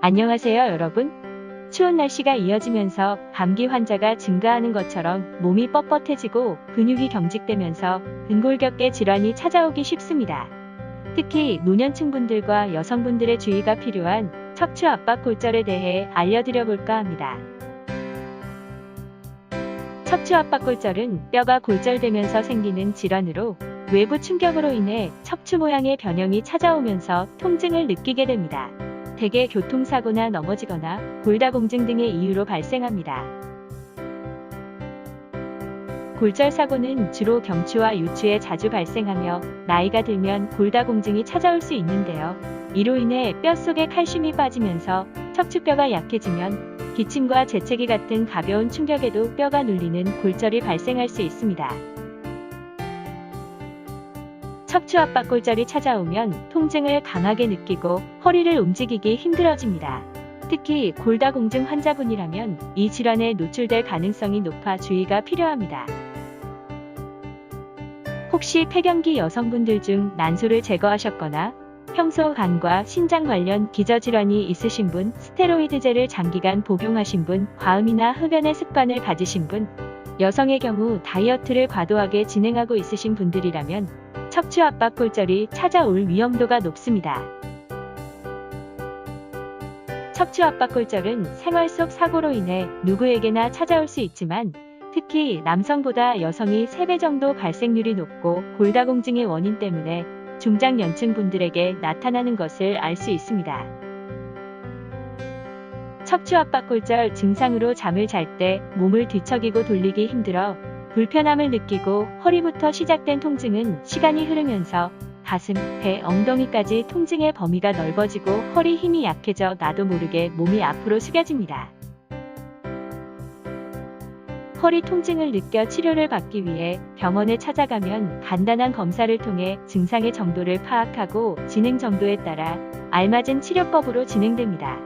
안녕하세요, 여러분. 추운 날씨가 이어지면서 감기 환자가 증가하는 것처럼 몸이 뻣뻣해지고 근육이 경직되면서 근골격계 질환이 찾아오기 쉽습니다. 특히 노년층 분들과 여성분들의 주의가 필요한 척추 압박 골절에 대해 알려드려 볼까 합니다. 척추 압박 골절은 뼈가 골절되면서 생기는 질환으로 외부 충격으로 인해 척추 모양의 변형이 찾아오면서 통증을 느끼게 됩니다. 대개 교통사고나 넘어지거나 골다공증 등의 이유로 발생합니다. 골절 사고는 주로 경추와 요추에 자주 발생하며 나이가 들면 골다공증이 찾아올 수 있는데요. 이로 인해 뼈 속에 칼슘이 빠지면서 척추뼈가 약해지면 기침과 재채기 같은 가벼운 충격에도 뼈가 눌리는 골절이 발생할 수 있습니다. 척추 압박 골절이 찾아오면 통증을 강하게 느끼고 허리를 움직이기 힘들어집니다. 특히 골다공증 환자분이라면 이 질환에 노출될 가능성이 높아 주의가 필요합니다. 혹시 폐경기 여성분들 중 난소를 제거하셨거나 평소 간과 신장 관련 기저질환이 있으신 분, 스테로이드제를 장기간 복용하신 분, 과음이나 흡연의 습관을 가지신 분, 여성의 경우 다이어트를 과도하게 진행하고 있으신 분들이라면 척추 압박 골절이 찾아올 위험도가 높습니다. 척추 압박 골절은 생활 속 사고로 인해 누구에게나 찾아올 수 있지만 특히 남성보다 여성이 3배 정도 발생률이 높고 골다공증의 원인 때문에 중장년층 분들에게 나타나는 것을 알 수 있습니다. 척추 압박 골절 증상으로 잠을 잘 때 몸을 뒤척이고 돌리기 힘들어 불편함을 느끼고 허리부터 시작된 통증은 시간이 흐르면서 가슴, 배, 엉덩이까지 통증의 범위가 넓어지고 허리 힘이 약해져 나도 모르게 몸이 앞으로 숙여집니다. 허리 통증을 느껴 치료를 받기 위해 병원에 찾아가면 간단한 검사를 통해 증상의 정도를 파악하고 진행 정도에 따라 알맞은 치료법으로 진행됩니다.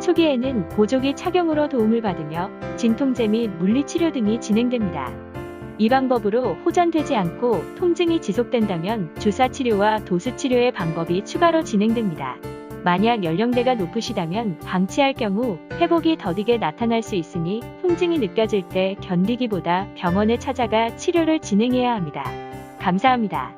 초기에는 보조기 착용으로 도움을 받으며 진통제 및 물리치료 등이 진행됩니다. 이 방법으로 호전되지 않고 통증이 지속된다면 주사 치료와 도수 치료의 방법이 추가로 진행됩니다. 만약 연령대가 높으시다면 방치할 경우 회복이 더디게 나타날 수 있으니 통증이 느껴질 때 견디기보다 병원에 찾아가 치료를 진행해야 합니다. 감사합니다.